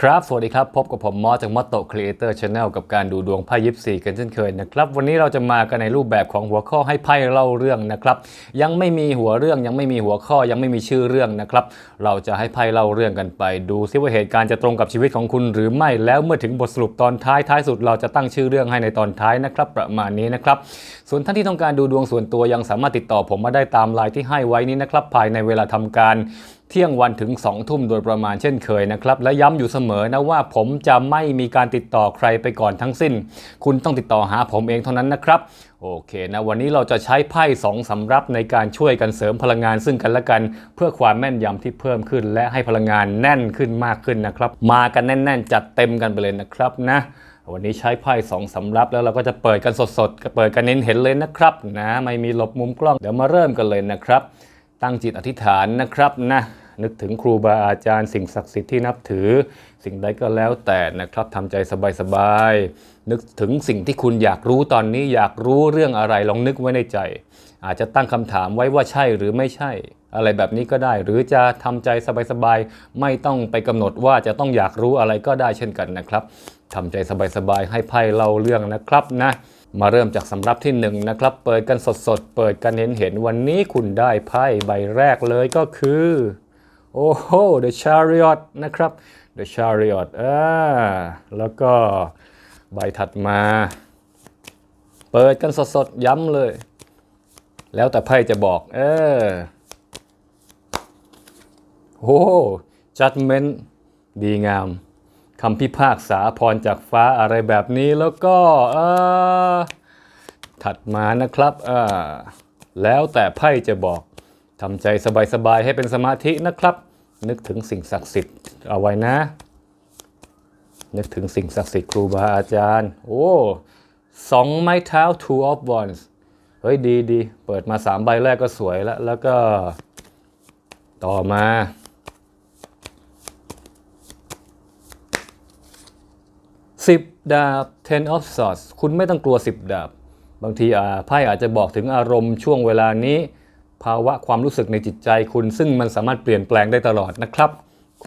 ครับ สวัสดีครับ พบกับผมมอสจากมอตโตครีเอเตอร์ชาแนลกับการดูดวงไพ่ยิปซีกันเช่นเคยนะครับ วันนี้เราจะมากันในรูปแบบของหัวข้อให้ไพ่เล่าเรื่องนะครับ ยังไม่มีหัวเรื่องยังไม่มีหัวข้อยังไม่มีชื่อเรื่องนะครับ เราจะให้ไพ่เล่าเรื่องกันไป ดูซิว่าเหตุการณ์จะตรงกับชีวิตของคุณหรือไม่แล้วเมื่อถึงบทสรุปตอนท้ายท้ายสุดเราจะตั้งชื่อเรื่องให้ในตอนท้ายนะครับ ประมาณนี้นะครับ ส่วนท่านที่ต้องการดูดวงส่วนตัวยังสามารถติดต่อผมมาได้ตามไลน์ที่ให้ไว้นี้นะครับภายในเวลาทำการ เที่ยงวันถึง 2 ทุ่มโดยประมาณเช่นเคยนะครับ และย้ำอยู่เสมอนะว่าผมจะไม่มีการติดต่อใครไปก่อนทั้งสิ้น คุณต้องติดต่อหาผมเองเท่านั้นนะครับ โอเคนะ วันนี้เราจะใช้ไพ่สองสำรับในการช่วยกันเสริมพลังงานซึ่งกันและกัน เพื่อความแม่นยำที่เพิ่มขึ้น และให้พลังงานแน่นขึ้นมากขึ้นนะครับ มากันแน่น ๆ จัดเต็มกันไปเลยนะครับนะวันนี้ใช้ไพ่สองสำรับแล้วเราก็จะเปิดกันสดๆ เปิดกันเน้นเห็นเลยนะครับนะไม่มีหลบมุมกล้องเดี๋ยวมาเริ่มกันเลยนะครับ ตั้งจิตอธิษฐานนะครับนะ นึกถึงครูบาอาจารย์ สิ่งศักดิ์สิทธิ์ที่นับถือ สิ่งใดก็แล้วแต่นะครับทำใจสบายๆนึกถึงสิ่งที่คุณอยากรู้ตอนนี้อยากรู้เรื่องอะไรลองนึกไว้ในใจ อาจจะตั้งคำถามไว้ว่าใช่หรือไม่ใช่ อะไรแบบนี้ก็ได้ หรือจะทำใจสบายๆไม่ต้องไปกำหนดว่าจะต้องอยากรู้อะไรก็ได้เช่นกันนะครับทำใจสบายๆให้ไพ่เล่าเรื่องนะครับนะมาเริ่มจากสำรับที่1นงนะครับ เปิดกันสดๆ เปิดกันเห็นเห็นวันนี้คุณได้ไพ่ใบแรกเลยก็คือ โอ้โห The Chariot นะครับ The Chariot อ่าแล้วก็ใบถัดมา เปิดกันสดๆ ย้ำเลย แล้วแต่ไพ่จะบอก เออโอ้ judgment ดีงามคำพิพากษาพรจากฟ้าอะไรแบบนี้แล้วก็เอ่อถัดมานะครับอ่าแล้วแต่ไพ่จะบอก ทำใจสบายๆให้เป็นสมาธินะครับ นึกถึงสิ่งศักดิ์สิทธิ์เอาไว้นะ นึกถึงสิ่งศักดิ์สิทธิ์ครูบาอาจารย์ โอ้สองไม้เท้า two of wands เฮ้ยดีดีเปิดมาสามใบแรกก็สวยแล้ว แล้วก็ต่อมา10ดาบ ten of swords คุณไม่ต้องกลัว10ดาบ บางทีอ่าไพ่อาจจะบอกถึงอารมณ์ช่วงเวลานี้ ภาวะความรู้สึกในจิตใจคุณ ซึ่งมันสามารถเปลี่ยนแปลงได้ตลอดนะครับ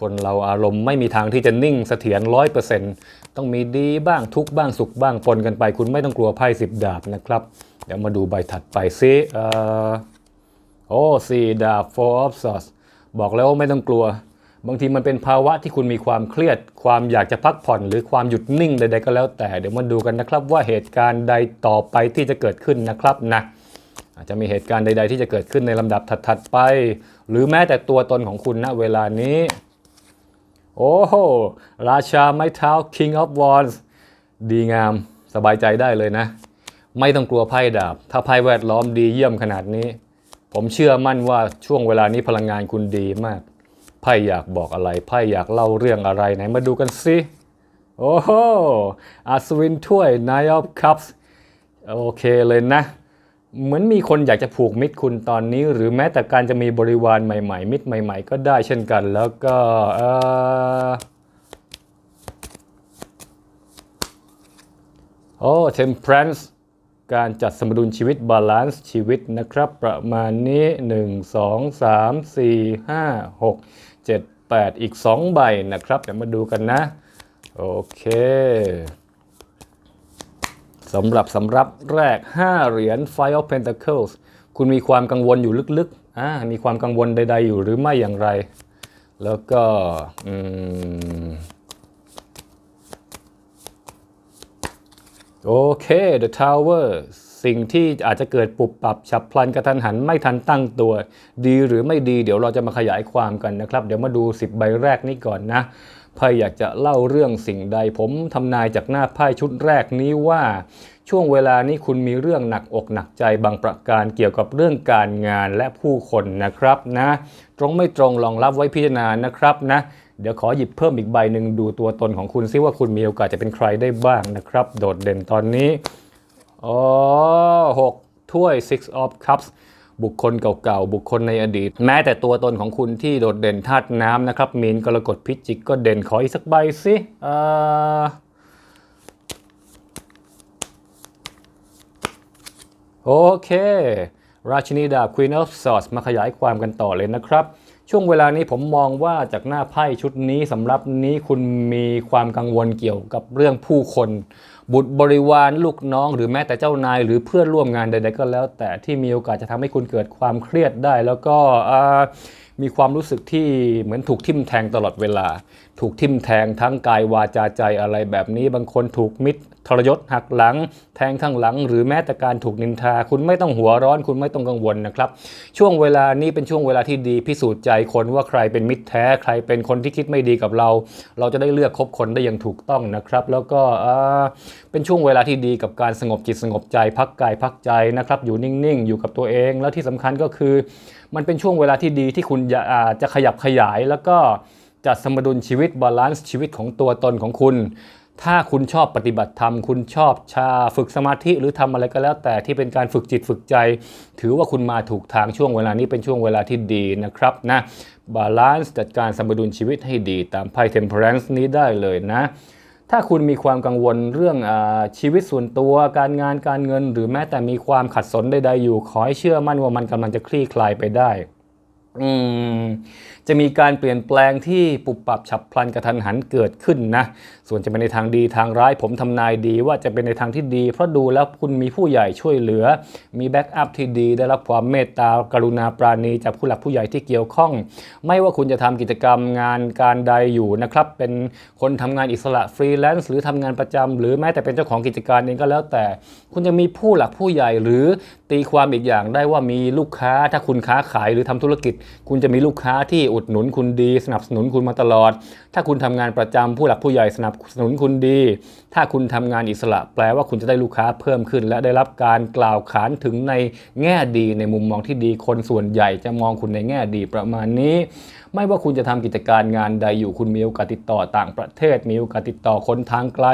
คนเราอารมณ์ไม่มีทางที่จะนิ่งเสถียรร้อยเปอร์เซ็นต์ต้องมีดีบ้างทุกบ้างสุขบ้างปนกันไป คุณไม่ต้องกลัวไพ่สิบดาบนะครับ เดี๋ยวมาดูใบถัดไปซิเออโอ้สี่ดาบ four of swords บอกแล้วว่าไม่ต้องกลัว บางทีมันเป็นภาวะที่คุณมีความเครียด ความอยากจะพักผ่อน หรือความหยุดนิ่งใดๆก็แล้วแต่ เดี๋ยวมาดูกันนะครับว่าเหตุการณ์ใดต่อไปที่จะเกิดขึ้นนะครับนะ อาจจะมีเหตุการณ์ใด ๆ ที่จะเกิดขึ้นในลำดับถัด ๆ ไป หรือแม้แต่ตัวตนของคุณณเวลานี้ โอ้โหราชาไม้เท้า King of Wands ดีงามสบายใจได้เลยนะ ไม่ต้องกลัวไพ่ดาบ ถ้าไพ่แวดล้อมดีเยี่ยมขนาดนี้ ผมเชื่อมั่นว่าช่วงเวลานี้พลังงานคุณดีมากไพ่อยากบอกอะไรไพ่อยากเล่าเรื่องอะไรไหนมาดูกันสิโอ้โหอัศวินถ้วย Nine of Cups โอเคเลยนะ เหมือนมีคนอยากจะผูกมิตรคุณตอนนี้ หรือแม้แต่การจะมีบริวารใหม่ๆ มิตรใหม่ ๆ ก็ได้เช่นกัน แล้วก็โอ้ temperance การจัดสมดุลชีวิตบาลานซ์ชีวิตนะครับ ประมาณนี้ 1 2 3 4 5 6 7 8 อีก 2 ใบนะครับ เดี๋ยวมาดูกันนะ โอเค สำหรับสำรับแรก 5 เหรียญ Five of Pentacles คุณมีความกังวลอยู่ลึกๆอ่ามีความกังวลใด ๆ อยู่หรือไม่อย่างไร แล้วก็อืมโอเค The Tower สิ่งที่อาจจะเกิดปุบปรับฉับพลันกระทันหันไม่ทันตั้งตัว ดีหรือไม่ดี เดี๋ยวเราจะมาขยายความกันนะครับ เดี๋ยวมาดู 10 ใบแรกนี้ก่อนนะ ไพ่อยากจะเล่าเรื่องสิ่งใด ผมทำนายจากหน้าไพ่ชุดแรกนี้ว่า ช่วงเวลานี้คุณมีเรื่องหนักอกหนักใจบางประการเกี่ยวกับเรื่องการงานและผู้คนนะครับนะ ตรงไม่ตรงลองรับไว้พิจารณานะครับนะ เดี๋ยวขอหยิบเพิ่มอีกใบหนึ่งดูตัวตนของคุณซิว่าคุณมีโอกาสจะเป็นใครได้บ้างนะครับ โดดเด่นตอนนี้อ๋อหกถ้วย six of cups บุคคลเก่าๆ บุคคลในอดีต แม้แต่ตัวตนของคุณที่โดดเด่นธาตุน้ำนะครับมีนกรกฎพิจิกก็เด่นขออีกสักใบสิอ่าโอเค ราชินีดาบ Queen of Swords มาขยายความกันต่อเลยนะครับ ช่วงเวลานี้ผมมองว่าจากหน้าไพ่ชุดนี้สำหรับนี้คุณมีความกังวลเกี่ยวกับเรื่องผู้คน บุตรบริวารลูกน้องหรือแม้แต่เจ้านาย หรือเพื่อนร่วมงานใดๆก็แล้ว แต่ที่มีโอกาสจะทำให้คุณเกิดความเครียดได้ แล้วก็ มีความรู้สึกที่เหมือนถูกทิ่มแทงตลอดเวลา ถูกทิ่มแทงทั้งกายวาจาใจอะไรแบบนี้ บางคนถูกมิตรทรยศหักหลัง แทงข้างหลัง หรือแม้แต่การถูกนินทา คุณไม่ต้องหัวร้อน คุณไม่ต้องกังวลนะครับ ช่วงเวลานี้เป็นช่วงเวลาที่ดีพิสูจน์ใจคนว่าใครเป็นมิตรแท้ ใครเป็นคนที่คิดไม่ดีกับเรา เราจะได้เลือกคบคนได้อย่างถูกต้องนะครับ แล้วก็เป็นช่วงเวลาที่ดีกับการสงบจิตสงบใจ พักกายพักใจนะครับ อยู่นิ่งๆ อยู่กับตัวเอง แล้วที่สำคัญก็คือ มันเป็นช่วงเวลาที่ดีที่คุณจะจะขยับขยาย แล้วก็จัดสมดุลชีวิตบาลานซ์ชีวิตของตัวตนของคุณ ถ้าคุณชอบปฏิบัติธรรม คุณชอบชาฝึกสมาธิหรือทำอะไรก็แล้ว แต่ที่เป็นการฝึกจิตฝึกใจ ถือว่าคุณมาถูกทางช่วงเวลานี้เป็นช่วงเวลาที่ดีนะครับนะบาลานซ์จัดการสมดุลชีวิตให้ดีตามไพ่ Temperance นี้ได้เลยนะ ถ้าคุณมีความกังวลเรื่องอชีวิตส่วนตัว การงานการเงิน หรือแม้แต่มีความขัดสนใดๆอยู่ ขอให้เชื่อมั่นว่ามันกำลังจะคลี่คลายไปได้ อืม จะมีการเปลี่ยนแปลงที่ปุบปับฉับพลันกระทันหันเกิดขึ้นนะ ส่วนจะเป็นในทางดีทางร้ายผมทำนายดีว่าจะเป็นในทางที่ดี เพราะดูแล้วคุณมีผู้ใหญ่ช่วยเหลือ มีแบ็กอัพที่ดี ได้รับความเมตตากรุณาปราณีจากผู้หลักผู้ใหญ่ที่เกี่ยวข้อง ไม่ว่าคุณจะทำกิจกรรมงานการใดอยู่นะครับ เป็นคนทำงานอิสระฟรีแลนซ์หรือทำงานประจำหรือแม้แต่เป็นเจ้าของกิจการเองก็แล้วแต่ คุณจะมีผู้หลักผู้ใหญ่หรือตีความอีกอย่างได้ว่ามีลูกค้าถ้าคุณค้าขายหรือทำธุรกิจ คุณจะมีลูกค้าที่อุดหนุนคุณดี สนับสนุนคุณมาตลอด ถ้าคุณทำงานประจำผู้หลักผู้ใหญ่สนับสนุนคุณดี ถ้าคุณทำงานอิสระ แปลว่าคุณจะได้ลูกค้าเพิ่มขึ้น และได้รับการกล่าวขานถึงในแง่ดีในมุมมองที่ดีคนส่วนใหญ่จะมองคุณในแง่ดีประมาณนี้ไม่ว่าคุณจะทำกิจการงานใดอยู่คุณมีโอกาสติดต่อต่างประเทศ มีโอกาสติดต่อคนทางไกล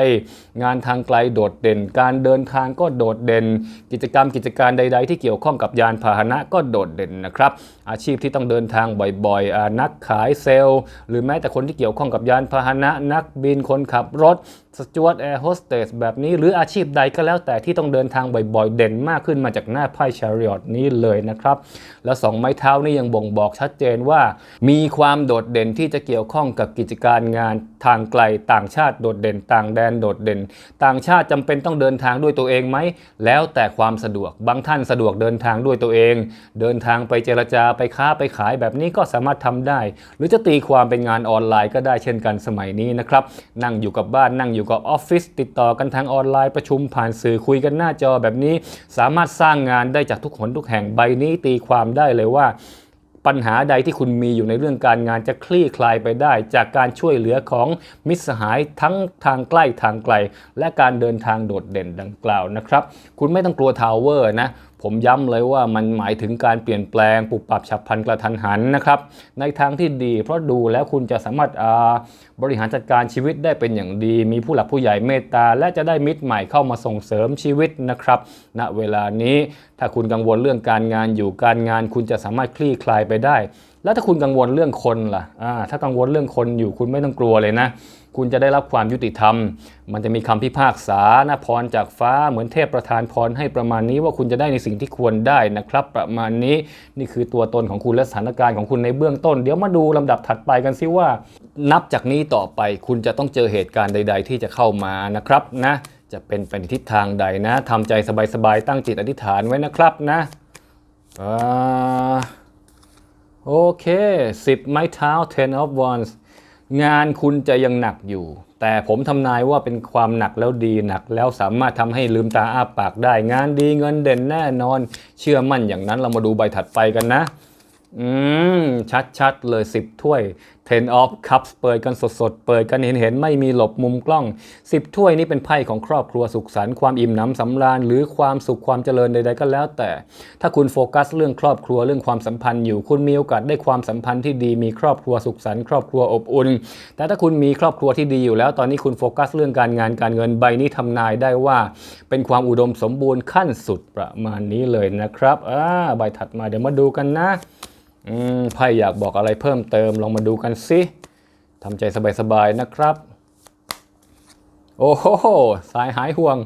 งานทางไกลโดดเด่น การเดินทางก็โดดเด่น กิจกรรมกิจการใด ๆ ที่เกี่ยวข้องกับยานพาหนะก็โดดเด่นนะครับ อาชีพที่ต้องเดินทางบ่อยๆนักขายเซลล์ หรือแม้แต่คนที่เกี่ยวข้องกับยานพาหนะ นักบินคนขับรถสจวตแอร์โฮสเตสแบบนี้ หรืออาชีพใดก็แล้วแต่ที่ต้องเดินทางบ่อยๆ เด่นมากขึ้นมาจากหน้าไพ่ชาริอตนี้เลยนะครับ แล้วสองไม้เท้านี่ยังบ่งบอกชัดเจนว่า มีความโดดเด่นที่จะเกี่ยวข้องกับกิจการงานทางไกลต่างชาติโดดเด่น ต่างแดนโดดเด่น ต่างชาติจำเป็นต้องเดินทางด้วยตัวเองไหม แล้วแต่ความสะดวกบางท่านสะดวกเดินทางด้วยตัวเอง เดินทางไปเจรจาไปค้าไปขายแบบนี้ก็สามารถทำได้ หรือจะตีความเป็นงานออนไลน์ก็ได้เช่นกันสมัยนี้นะครับนั่งอยู่กับบ้านนั่งอยูู่่กับออฟฟิศติดต่อกันทางออนไลน์ประชุมผ่านสื่อคุยกันหน้าจอแบบนี้ สามารถสร้างงานได้จากทุกหนทุกแห่งใบนี้ตีความได้เลยว่าปัญหาใดที่คุณมีอยู่ในเรื่องการงานจะคลี่คลายไปได้ จากการช่วยเหลือของมิตรสหายทั้งทางใกล้ทางไกล และการเดินทางโดดเด่นดังกล่าวนะครับ คุณไม่ต้องกลัวทาวเวอร์นะ ผมย้ำเลยว่ามันหมายถึงการเปลี่ยนแปลงปรับปรับฉับพลันกระทันหันนะครับ ในทางที่ดี เพราะดูแล้วคุณจะสามารถบริหารจัดการชีวิตได้เป็นอย่างดี มีผู้หลักผู้ใหญ่เมตตา และจะได้มิตรใหม่เข้ามาส่งเสริมชีวิตนะครับณเวลานี้ถ้าคุณกังวลเรื่องการงานอยู่การงาน คุณจะสามารถคลี่คลายไปได้ แล้วถ้าคุณกังวลเรื่องคนล่ะถ้ากังวลเรื่องคนอยู่คุณไม่ต้องกลัวเลยนะ คุณจะได้รับความยุติธรรม มันจะมีคำพิพากษาหนะพรจากฟ้าเหมือนเทพประทานพรให้ประมาณนี้ว่าคุณจะได้ในสิ่งที่ควรได้นะครับ ประมาณนี้นี่คือตัวตนของคุณและสถานการณ์ของคุณในเบื้องต้น เดี๋ยวมาดูลำดับถัดไปกันซิว่า นับจากนี้ต่อไปคุณจะต้องเจอเหตุการณ์ใด ๆ ที่จะเข้ามานะครับนะจะเป็นไปในทิศทางใดนะทำใจสบายๆตั้งจิตอธิษฐานไว้นะครับนะโอเค 10 ไม้เท้า 10 of wands งานคุณจะยังหนักอยู่ แต่ผมทำนายว่าเป็นความหนักแล้วดีหนัก แล้วสามารถทำให้ลืมตาอ้าปากได้ งานดีเงินเด่นแน่นอน เชื่อมั่นอย่างนั้นเรามาดูใบถัดไปกันนะ อืมชัดๆเลย10ถ้วย10 of cups เปิดกันสดๆ เปิดกันเห็นๆไม่มีหลบมุมกล้อง 10 ถ้วยนี่เป็นไพ่ของครอบครัวสุขสันต์ความอิ่มหนำสำราญ หรือความสุขความเจริญใดๆก็แล้วแต่ ถ้าคุณโฟกัสเรื่องครอบครัวเรื่องความสัมพันธ์อยู่ คุณมีโอกาสได้ความสัมพันธ์ที่ดีมีครอบครัวสุขสันต์ครอบครัวอบอุ่น แต่ถ้าคุณมีครอบครัวที่ดีอยู่แล้ว ตอนนี้คุณโฟกัสเรื่องการงานการเงินใบนี้ทำนายได้ว่า เป็นความอุดมสมบูรณ์ขั้นสุดประมาณนี้เลยนะครับอ่าใบถัดมาเดี๋ยวมาดูกันนะ อืมไพ่อยากบอกอะไรเพิ่มเติมลองมาดูกันสิทำใจสบายๆนะครับ โอ้โห สายหายห่วง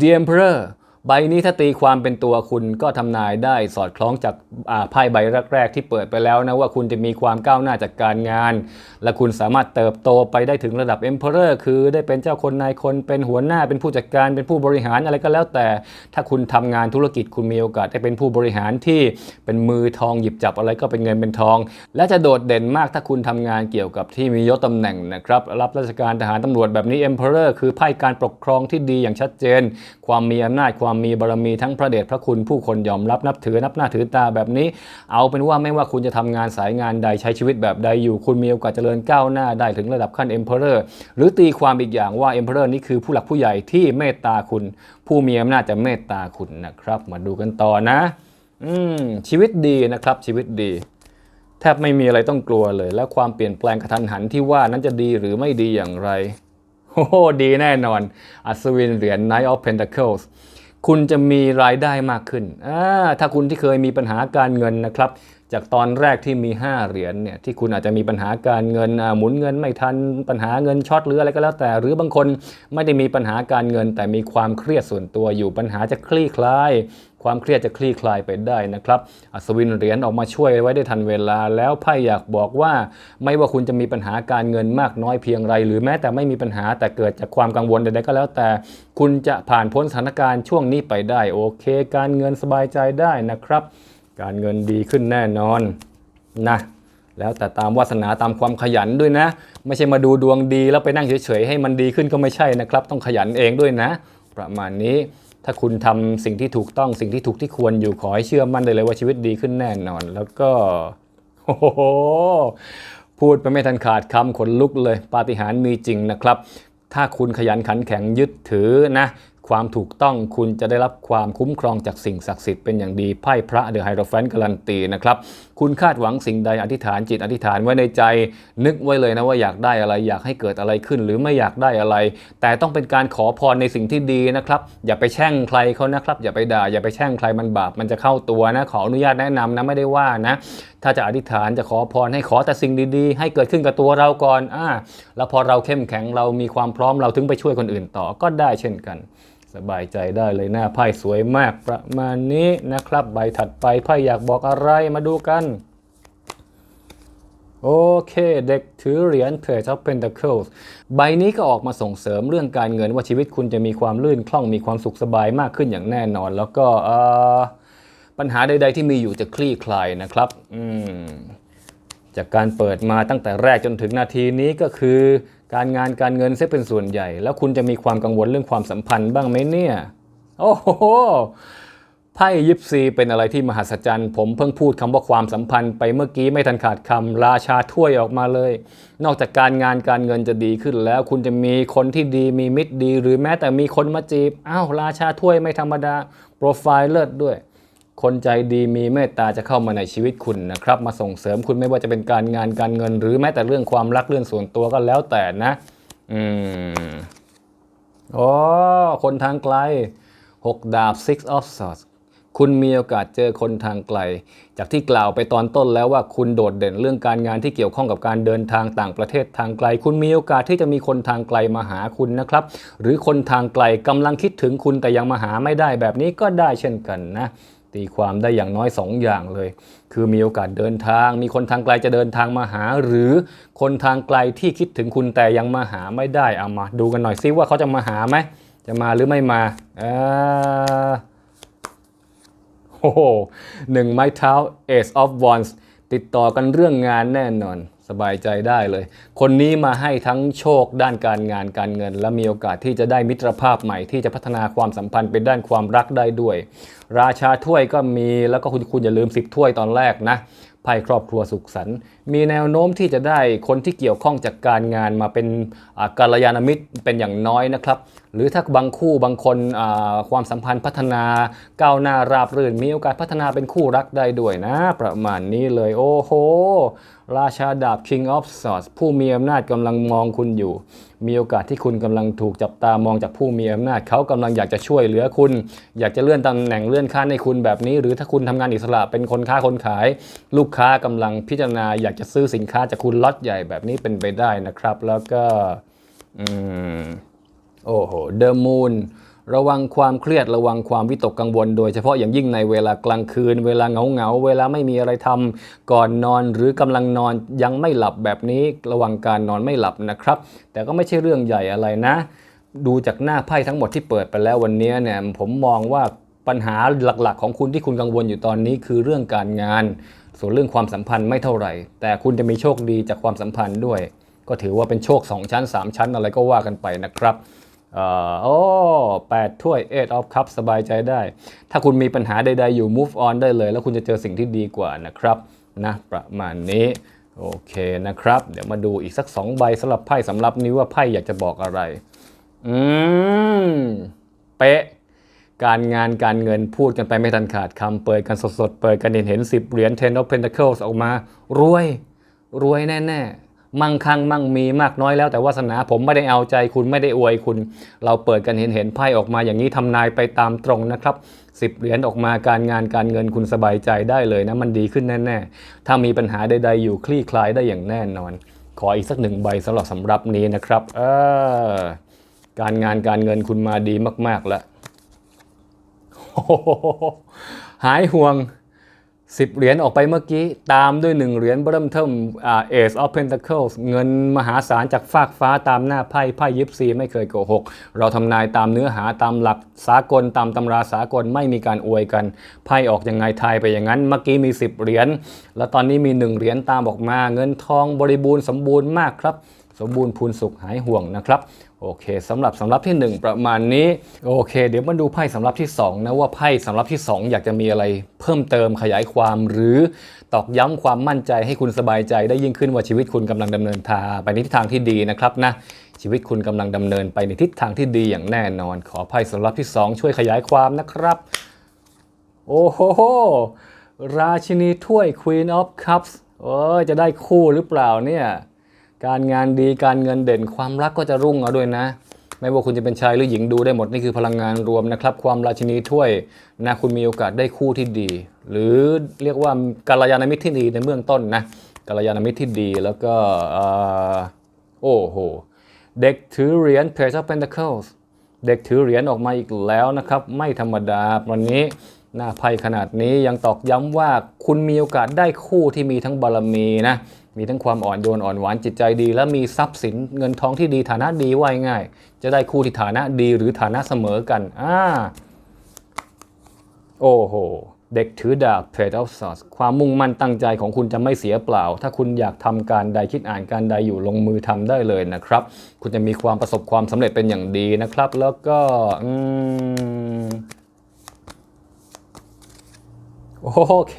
The Emperor ใบนี้ถ้าตีความเป็นตัวคุณก็ทำนายได้สอดคล้องจากไพ่ใบแรกๆ ที่เปิดไปแล้วนะว่าคุณจะมีความก้าวหน้าจากการงาน และคุณสามารถเติบโตไปได้ถึงระดับ Emperor คือได้เป็นเจ้าคนนายคนเป็นหัวหน้าเป็นผู้จัดการเป็นผู้บริหารอะไรก็แล้วแต่ ถ้าคุณทำงานธุรกิจคุณมีโอกาสได้เป็นผู้บริหารที่เป็นมือทองหยิบจับอะไรก็เป็นเงินเป็นทอง และจะโดดเด่นมากถ้าคุณทำงานเกี่ยวกับที่มียศตำแหน่งนะครับรับราชการทหารตำรวจแบบนี้ Emperor คือไพ่การปกครองที่ดีอย่างชัดเจน ความมีอำนาจความมีบารมีทั้งพระเดชพระคุณผู้คนยอมรับนับถือนับหน้าถือตาแบบนี้ เอาเป็นว่าไม่ว่าคุณจะทำงานสายงานใดใช้ชีวิตแบบใดอยู่ คุณมีโอกาสเจริญก้าวหน้าได้ถึงระดับขั้น Emperor หรือตีความอีกอย่างว่า Emperor นี่คือผู้หลักผู้ใหญ่ที่เมตตาคุณ ผู้มีอำนาจจะเมตตาคุณนะครับ มาดูกันต่อนะ อืมชีวิตดีนะครับชีวิตดีแทบไม่มีอะไรต้องกลัวเลย แล้วความเปลี่ยนแปลงกระทันหันที่ว่านั้นจะดีหรือไม่ดีอย่างไร โอ้โหดีแน่นอน อัศวินเหรียญ Knight of Pentacles คุณจะมีรายได้มากขึ้น ถ้าคุณที่เคยมีปัญหาการเงินนะครับ จากตอนแรกที่มี 5 เหรียญเนี่ยที่คุณอาจจะมีปัญหาการเงินหมุนเงินไม่ทันปัญหาเงินช็อตหรืออะไรก็แล้วแต่ หรือบางคนไม่ได้มีปัญหาการเงิน แต่มีความเครียดส่วนตัวอยู่ปัญหาจะคลี่คลาย ความเครียดจะคลี่คลายไปได้นะครับอัศวินเหรียญออกมาช่วยไว้ได้ทันเวลา แล้วไพ่อยากบอกว่า ไม่ว่าคุณจะมีปัญหาการเงินมากน้อยเพียงไร หรือแม้แต่ไม่มีปัญหาแต่เกิดจากความกังวลใดๆก็แล้วแต่ คุณจะผ่านพ้นสถานการณ์ช่วงนี้ไปได้โอเค การเงินสบายใจได้นะครับ การเงินดีขึ้นแน่นอนนะแล้วแต่ตามวาสนาตามความขยันด้วยนะ ไม่ใช่มาดูดวงดีแล้วไปนั่งเฉยๆให้มันดีขึ้นก็ไม่ใช่นะครับ ต้องขยันเองด้วยนะ ประมาณนี้ ถ้าคุณทำสิ่งที่ถูกต้องสิ่งที่ถูกที่ควรอยู่ขอให้เชื่อมั่นได้เลยว่าชีวิตดีขึ้นแน่นอน แล้วก็โอ้โหพูดไปไม่ทันขาดคำขนลุกเลย ปาฏิหาริย์มีจริงนะครับ ถ้าคุณขยันขันแข็งยึดถือนะ ความถูกต้องคุณจะได้รับความคุ้มครองจากสิ่งศักดิ์สิทธิ์เป็นอย่างดีไพ่พระเดอะไฮโรแฟนการันตีนะครับ คุณคาดหวังสิ่งใดอธิษฐานจิตอธิษฐานไว้ในใจ นึกไว้เลยนะว่าอยากได้อะไรอยากให้เกิดอะไรขึ้น หรือไม่อยากได้อะไร แต่ต้องเป็นการขอพรในสิ่งที่ดีนะครับอย่าไปแช่งใครเขานะครับ อย่าไปด่าอย่าไปแช่งใครมันบาปมันจะเข้าตัวนะขออนุญาตแนะนำนะไม่ได้ว่านะถ้าจะอธิษฐานจะขอพรให้ขอแต่สิ่งดีๆ ให้เกิดขึ้นกับตัวเราก่อนอ่าแล้วพอเราเข้มแข็งเรามีความพร้อมเราถึงไปช่วยคนอื่นต่อก็ได้เช่นกัน สบายใจได้เลยหน้าไพ่สวยมากประมาณนี้นะครับ ใบถัดไปไพ่อยากบอกอะไรมาดูกัน โอเค เด็กถือเหรียญ Page of Pentacles ใบนี้ก็ออกมาส่งเสริมเรื่องการเงินว่าชีวิตคุณจะมีความลื่นคล่องมีความสุขสบายมากขึ้นอย่างแน่นอน แล้วก็เอ่อปัญหาใด ๆ ที่มีอยู่จะคลี่คลายนะครับจากการเปิดมาตั้งแต่แรกจนถึงนาทีนี้ก็คือ การงานการเงินเสียเป็นส่วนใหญ่ แล้วคุณจะมีความกังวลเรื่องความสัมพันธ์บ้างไหมเนี่ย โอ้โหไพ่ยิปซีเป็นอะไรที่มหัศจรรย์ ผมเพิ่งพูดคำว่าความสัมพันธ์ไปเมื่อกี้ไม่ทันขาดคำราชาถ้วยออกมาเลย นอกจากการงานการเงินจะดีขึ้นแล้ว คุณจะมีคนที่ดีมีมิตรดี หรือแม้แต่มีคนมาจีบอ้าวราชาถ้วยไม่ธรรมดาโปรไฟล์เลิศด้วย คนใจดีมีเมตตาจะเข้ามาในชีวิตคุณนะครับ มาส่งเสริมคุณไม่ว่าจะเป็นการงานการเงิน หรือแม้แต่เรื่องความรักเรื่องส่วนตัวก็แล้วแต่นะ อืมอ๋อคนทางไกลหกดาบ six of swords คุณมีโอกาสเจอคนทางไกล จากที่กล่าวไปตอนต้นแล้วว่าคุณโดดเด่นเรื่องการงานที่เกี่ยวข้องกับการเดินทางต่างประเทศทางไกล คุณมีโอกาสที่จะมีคนทางไกลมาหาคุณนะครับ หรือคนทางไกลกำลังคิดถึงคุณแต่ยังมาหาไม่ได้แบบนี้ก็ได้เช่นกันนะ ตีความได้อย่างน้อย 2 อย่างเลย คือมีโอกาสเดินทาง มีคนทางไกลจะเดินทางมาหา หรือคนทางไกลที่คิดถึงคุณแต่ยังมาหาไม่ได้เอามา ดูกันหน่อยซิว่าเขาจะมาหาไหมจะมาหรือไม่มาอ่าโอ้โหหนึ่งไม้เท้า Ace of Wands ติดต่อกันเรื่องงานแน่นอน สบายใจได้เลย คนนี้มาให้ทั้งโชคด้านการงานการเงิน และมีโอกาสที่จะได้มิตรภาพใหม่ที่จะพัฒนาความสัมพันธ์เป็นด้านความรักได้ด้วย ราชาถ้วยก็มีแล้วก็คุณคุณอย่าลืมสิบถ้วยตอนแรกนะไพ่ครอบครัวสุขสันต์มีแนวโน้มที่จะได้คนที่เกี่ยวข้องจากการงานมาเป็นกัลยาณมิตรเป็นอย่างน้อยนะครับ หรือถ้าบางคู่บางคนความสัมพันธ์พัฒนาก้าวหน้าราบรื่น มีโอกาสพัฒนาเป็นคู่รักได้ด้วยนะ ประมาณนี้เลยโอ้โห ราชาดาบ King of Swords ผู้มีอำนาจกำลังมองคุณอยู่ มีโอกาสที่คุณกำลังถูกจับตามองจากผู้มีอำนาจ เขากำลังอยากจะช่วยเหลือคุณ อยากจะเลื่อนตำแหน่งเลื่อนขั้นให้คุณแบบนี้ หรือถ้าคุณทำงานอิสระเป็นคนค้าคนขาย ลูกค้ากำลังพิจารณา อยากจะซื้อสินค้าจากคุณล็อตใหญ่แบบนี้เป็นไปได้นะครับ แล้วก็อืมโอ้โหเดอะมูน ระวังความเครียดระวังความวิตกกังวล โดยเฉพาะอย่างยิ่งในเวลากลางคืน เวลาเหงาเหงาเวลาไม่มีอะไรทำก่อนนอนหรือกำลังนอนยังไม่หลับแบบนี้ระวังการนอนไม่หลับนะครับ แต่ก็ไม่ใช่เรื่องใหญ่อะไรนะ ดูจากหน้าไพ่ทั้งหมดที่เปิดไปแล้ววันนี้เนี่ยผมมองว่าปัญหาหลักๆ ของคุณที่คุณกังวลอยู่ตอนนี้คือเรื่องการงาน ส่วนเรื่องความสัมพันธ์ไม่เท่าไหร่ แต่คุณจะมีโชคดีจากความสัมพันธ์ด้วย ก็ถือว่าเป็นโชค 2 ชั้น 3 ชั้นอะไรก็ว่ากันไปนะครับ โอ้แปดถ้วย eight of cups สบายใจได้ ถ้าคุณมีปัญหาใด ๆ อยู่ move on ได้เลย แล้วคุณจะเจอสิ่งที่ดีกว่านะครับ นะประมาณนี้ โอเคนะครับ เดี๋ยวมาดูอีกสัก 2 ใบสำหรับไพ่สำหรับนี้ว่าไพ่อยากจะบอกอะไร อืม เป๊ะ การงานการเงินพูดกันไปไม่ทันขาดคำเปิดกันสดๆ เปิดกันเห็นเห็นสิบเหรียญ ten of pentacles ออกมา รวย รวยแน่ ๆ มั่งคั่งมั่งมีมากน้อยแล้วแต่วาสนาผมไม่ได้เอาใจคุณไม่ได้อวยคุณ เราเปิดกันเห็นเห็นไพ่ออกมาอย่างนี้ทำนายไปตามตรงนะครับสิบเหรียญออกมาการงานการเงินคุณสบายใจได้เลยนะมันดีขึ้นแน่ๆ ถ้ามีปัญหาใด ๆ อยู่คลี่คลายได้อย่างแน่นอน ขออีกสักหนึ่งใบสำหรับสำรับนี้นะครับเออการงานการเงินคุณมาดีมากๆแล้วหายห่วง 10 เหรียญออกไปเมื่อกี้ ตามด้วย 1 เหรียญเริ่มเทิมเอ่า Ace of Pentacles เงินมหาศาลจากฟากฟ้าตามหน้าไพ่ไพ่ยิปซีไม่เคยโกหก เราทำนายตามเนื้อหาตามหลักสากลตามตำราสากลไม่มีการอวยกัน ไพ่ออกยังไงทายไปอย่างนั้น เมื่อกี้มี 10 เหรียญแล้วตอนนี้มี 1 เหรียญตามออกมา เงินทองบริบูรณ์สมบูรณ์มากครับ สมบูรณ์พูนสุขหายห่วงนะครับ โอเคสำหรับสำรับที่ 1 ประมาณนี้ โอเค เดี๋ยวมาดูไพ่สำรับที่ 2 นะว่าไพ่สำรับที่ 2 อยากจะมีอะไรเพิ่มเติมขยายความ หรือตอกย้ำความมั่นใจให้คุณสบายใจ ได้ยิ่งขึ้นว่าชีวิตคุณกำลังดำเนินทางไปในทิศทางที่ดีนะครับนะชีวิตคุณกำลังดำเนินไปในทิศทางที่ดีอย่างแน่นอน ขอไพ่สำรับที่ 2 ช่วยขยายความนะครับ โอ้โหราชินีถ้วย Queen of Cups เออจะได้คู่หรือเปล่าเนี่ย การงานดีการเงินเด่นความรักก็จะรุ่งเอาด้วยนะ ไม่ว่าคุณจะเป็นชายหรือหญิงดูได้หมดนี่คือพลังงานรวมนะครับ ความราชินีถ้วยนะคุณมีโอกาสได้คู่ที่ดี หรือเรียกว่ากัลยาณมิตรที่ดีในเบื้องต้นนะกัลยาณมิตรที่ดีแล้วก็โอ้โหเด็กถือเหรียญ Page of Pentacles เด็กถือเหรียญออกมาอีกแล้วนะครับ ไม่ธรรมดาวันนี้หน้าไพ่ขนาดนี้ยังตอกย้ำว่าคุณมีโอกาสได้คู่ที่มีทั้งบารมีนะ มีทั้งความอ่อนโยนอ่อนหวานจิตใจดี และมีทรัพย์สินเงินทองที่ดีฐานะดีว่าง่าย จะได้คู่ที่ฐานะดีหรือฐานะเสมอกันอ่าโอ้โห เด็กถือดาบ Page of Swords ความมุ่งมั่นตั้งใจของคุณจะไม่เสียเปล่า ถ้าคุณอยากทำการใดคิดอ่านการใดอยู่ลงมือทำได้เลยนะครับ คุณจะมีความประสบความสำเร็จเป็นอย่างดีนะครับ แล้วก็อืมโอเค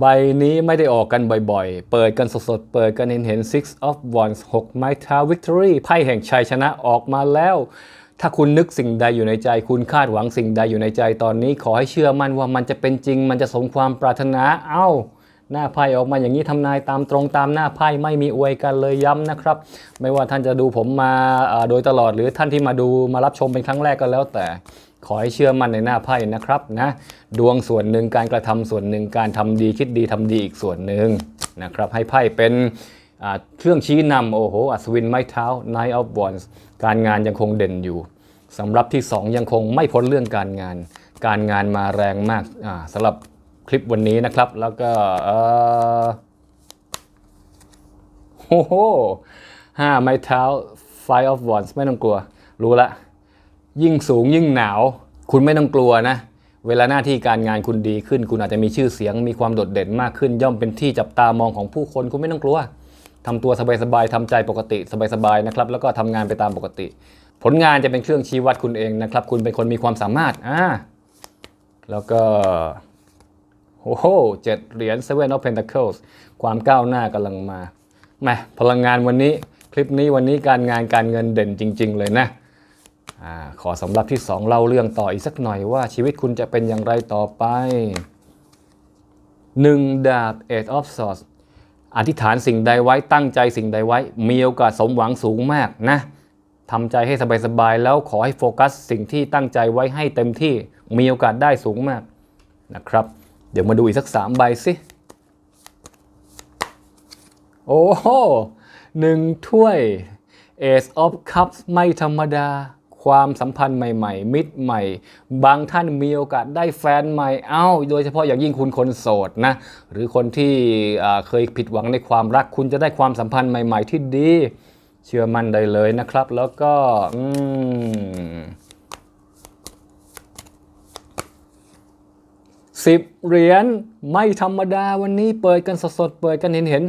ใบนี้ไม่ได้ออกกันบ่อยๆ เปิดกันสดๆ เปิดกันเห็นเห็น Six of Wands 6 ไม้เท้า Victory ไพ่แห่งชัยชนะออกมาแล้ว ถ้าคุณนึกสิ่งใดอยู่ในใจ คุณคาดหวังสิ่งใดอยู่ในใจตอนนี้ ขอให้เชื่อมั่นว่ามันจะเป็นจริง มันจะสมความปรารถนา เอ้า หน้าไพ่ออกมาอย่างนี้ทำนายตามตรงตามหน้าไพ่ไม่มีอวยกันเลยย้ำนะครับ ไม่ว่าท่านจะดูผมมาอ่าโดยตลอดหรือท่านที่มาดูมารับชมเป็นครั้งแรกก็แล้วแต่ ขอให้เชื่อมั่นในหน้าไพ่นะครับนะดวงส่วนหนึ่งการกระทำส่วนหนึ่งการทำดีคิดดีทำดีอีกส่วนหนึ่งนะครับให้ไพ่เป็นเครื่องชี้นำโอ้โหอัศวินไม้เท้า Knight of Wands การงานยังคงเด่นอยู่สำหรับที่ 2 ยังคงไม่พ้นเรื่องการงาน การงานมาแรงมากาสำหรับคลิปวันนี้นะครับ แล้วก็โอ้โหห้าไม้เท้า Five of Wands ไม่ต้องกลัว รู้ละ ยิ่งสูงยิ่งหนาว คุณไม่ต้องกลัวนะ เวลาหน้าที่การงานคุณดีขึ้น คุณอาจจะมีชื่อเสียง มีความโดดเด่นมากขึ้น ย่อมเป็นที่จับตามองของผู้คน คุณไม่ต้องกลัวทำตัวสบายๆทำใจปกติสบายๆนะครับ แล้วก็ทำงานไปตามปกติ ผลงานจะเป็นเครื่องชี้วัดคุณเองนะครับ คุณเป็นคนมีความสามารถอ่าแล้วก็โอ้โหเจ็ดเหรียญ Seven of Pentacles ความก้าวหน้ากำลังมาแมพลังงานวันนี้ คลิปนี้วันนี้การงานการเงินเด่นจริง ๆ เลยนะ ขอสำหรับที่ 2 เล่าเรื่องต่ออีกสักหน่อยว่าชีวิตคุณจะเป็นอย่างไรต่อไป 1 ดาบ Eight of Swords อธิษฐานสิ่งใดไว้ตั้งใจสิ่งใดไว้ มีโอกาสสมหวังสูงมากนะทำใจให้สบายๆแล้วขอให้โฟกัสสิ่งที่ตั้งใจไว้ให้เต็มที่มีโอกาสได้สูงมากนะครับ เดี๋ยวมาดูอีกสักสามใบสิ โอ้โหหนึ่งถ้วย Ace of Cups ไม่ธรรมดา ความสัมพันธ์ใหม่ ๆ มิตรใหม่ บางท่านมีโอกาสได้แฟนใหม่ เอ้า โดยเฉพาะอย่างยิ่งคุณคนโสดนะ หรือคนที่เคยผิดหวังในความรัก คุณจะได้ความสัมพันธ์ใหม่ ๆ ที่ดี เชื่อมั่นได้เลยนะครับ แล้วก็ อืม สิบเหรียญไม่ธรรมดาวันนี้เปิดกันสดๆ เปิดกันเห็นเห็น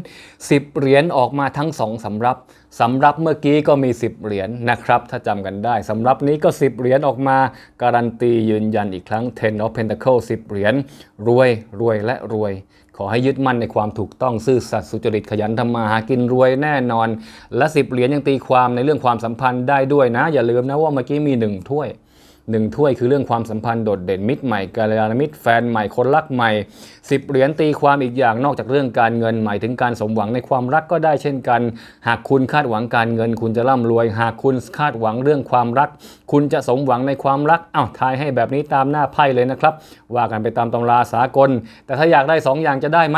สิบเหรียญออกมาทั้งสองสำรับสำรับเมื่อกี้ก็มี 10 เหรียญนะครับ ถ้าจำกันได้สำรับนี้ก็ 10 เหรียญออกมา การันตียืนยันอีกครั้ง Ten of Pentacle 10 เหรียญรวยรวยและรวย ขอให้ยึดมั่นในความถูกต้องซื่อสัตย์สุจริตขยันทำมาหากินรวยแน่นอน และ 10 เหรียญยังตีความในเรื่องความสัมพันธ์ได้ด้วยนะ อย่าลืมนะว่าเมื่อกี้มีหนึ่งถ้วย หนึ่งถ้วยคือเรื่องความสัมพันธ์โดดเด่นมิตรใหม่กัลยาณมิตรแฟนใหม่คนรักใหม่สิบเหรียญตีความอีกอย่างนอกจากเรื่องการเงินหมายถึงการสมหวังในความรักก็ได้เช่นกัน หากคุณคาดหวังการเงิน คุณจะร่ำรวย หากคุณคาดหวังเรื่องความรัก คุณจะสมหวังในความรักอ้าวทายให้แบบนี้ตามหน้าไพ่เลยนะครับ ว่ากันไปตามตำราสากล แต่ถ้าอยากได้สองอย่างจะได้ไหม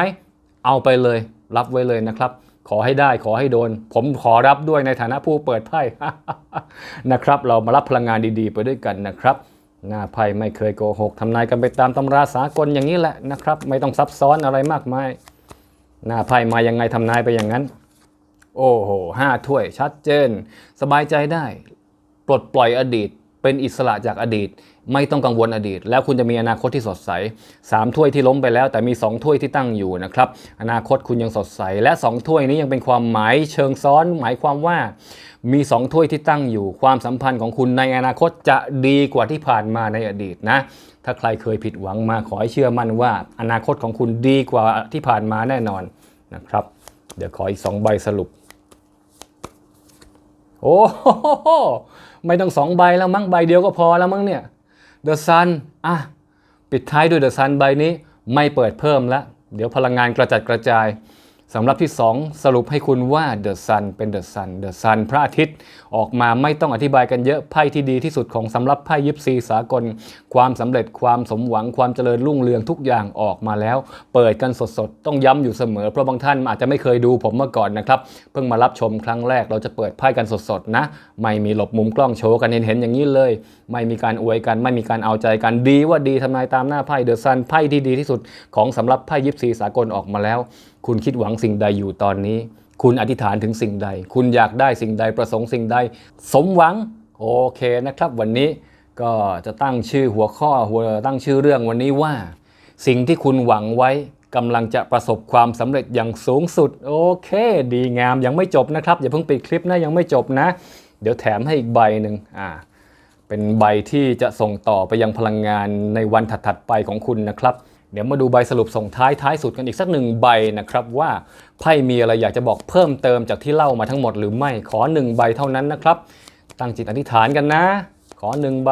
เอาไปเลย รับไว้เลยนะครับ ขอให้ได้ขอให้โดน ผมขอรับด้วยในฐานะผู้เปิดไพ่นะครับ เรามารับพลังงานดีๆ ไปด้วยกันนะครับ หน้าไพ่ไม่เคยโกหกทำนายกันไปตามตำราสากลอย่างนี้แหละนะครับ ไม่ต้องซับซ้อนอะไรมากมาย หน้าไพ่มายังไงทำนายไปอย่างนั้น โอ้โหห้าถ้วยชัดเจน สบายใจได้ ปลดปล่อยอดีต เป็นอิสระจากอดีต ไม่ต้องกังวลอดีต แล้วคุณจะมีอนาคตที่สดใสสามถ้วยที่ล้มไปแล้ว แต่มีสองถ้วยที่ตั้งอยู่นะครับอนาคตคุณยังสดใส และสองถ้วยนี้ยังเป็นความหมายเชิงซ้อน หมายความว่ามีสองถ้วยที่ตั้งอยู่ ความสัมพันธ์ของคุณในอนาคตจะดีกว่าที่ผ่านมาในอดีตนะถ้าใครเคยผิดหวังมาขอให้เชื่อมั่นว่า อนาคตของคุณดีกว่าที่ผ่านมาแน่นอนนะครับ เดี๋ยวขออีกสองใบสรุป โอ้โห ไม่ต้องสองใบแล้วมั้งใบเดียวก็พอแล้วมั้งเนี่ย The Sun อะปิดท้ายด้วย The Sun ใบนี้ไม่เปิดเพิ่มแล้วเดี๋ยวพลังงานกระจัดกระจายสำหรับที่ 2 สรุปให้คุณว่า The Sun เป็น The Sun The Sun พระอาทิตย์ ออกมาไม่ต้องอธิบายกันเยอะไพ่ที่ดีที่สุดของสำหรับไพ่ยิปซีสากล ความสำเร็จความสมหวังความเจริญรุ่งเรืองทุกอย่างออกมาแล้ว เปิดกันสดๆ ต้องย้ำอยู่เสมอ เพราะบางท่านอาจจะไม่เคยดูผมเมื่อก่อนนะครับ เพิ่งมารับชมครั้งแรกเราจะเปิดไพ่กันสดๆนะ ไม่มีหลบมุมกล้องโชว์กันเห็นๆอย่างนี้เลย ไม่มีการอวยกัน ไม่มีการเอาใจกันดีว่าดีทำนายตามหน้าไพ่เดอะซันไพ่ที่ดีที่สุดของสำหรับไพ่ยิปซีสากลออกมาแล้ว คุณคิดหวังสิ่งใดอยู่ตอนนี้ คุณอธิษฐานถึงสิ่งใด คุณอยากได้สิ่งใดประสงค์สิ่งใด สมหวัง โอเคนะครับ วันนี้ก็จะตั้งชื่อหัวข้อหัวตั้งชื่อเรื่องวันนี้ว่า สิ่งที่คุณหวังไว้กำลังจะประสบความสำเร็จอย่างสูงสุด โอเค ดีงามยังไม่จบนะครับ อย่าเพิ่งปิดคลิปนะยังไม่จบนะ เดี๋ยวแถมให้อีกใบหนึ่งอ่าเป็นใบที่จะส่งต่อไปยังพลังงานในวันถัดๆไปของคุณนะครับ เดี๋ยวมาดูใบสรุปส่งท้ายท้ายสุดกันอีกสักหนึ่งใบนะครับว่าไพ่มีอะไรอยากจะบอกเพิ่มเติมจากที่เล่ามาทั้งหมดหรือไม่ขอหนึ่งใบเท่านั้นนะครับ ตั้งจิตอธิษฐานกันนะ ขอหนึ่งใบ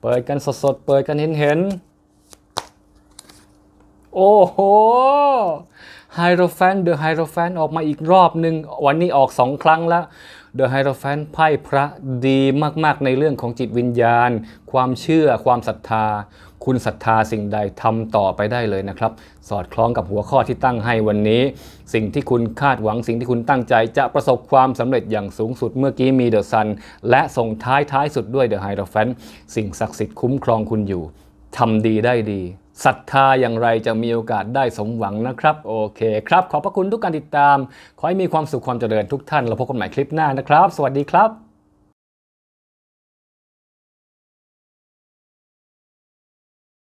เปิดกันสดๆ เปิดกันเห็นๆโอ้โหไฮโรแฟนเดอะไฮโรแฟนออกมาอีกรอบหนึ่งวันนี้ออกสองครั้งแล้ว เดอะไฮโรแฟนไพ่พระดีมากๆ ในเรื่องของจิตวิญญาณ ความเชื่อ ความศรัทธา คุณศรัทธาสิ่งใดทำต่อไปได้เลยนะครับ สอดคล้องกับหัวข้อที่ตั้งให้วันนี้ สิ่งที่คุณคาดหวังสิ่งที่คุณตั้งใจ จะประสบความสำเร็จอย่างสูงสุดเมื่อกี้มีเดอะซันและส่งท้ายท้ายสุดด้วยเดอะไฮโรแฟนสิ่งศักดิ์สิทธิ์คุ้มครองคุณอยู่ทำดีได้ดี ศรัทธาอย่างไรจะมีโอกาสได้สมหวังนะครับ โอเคครับ ขอบพระคุณทุกการติดตาม ขอให้มีความสุขความเจริญทุกท่านเราพบกันใหม่คลิปหน้านะครับ สวัสดีครับ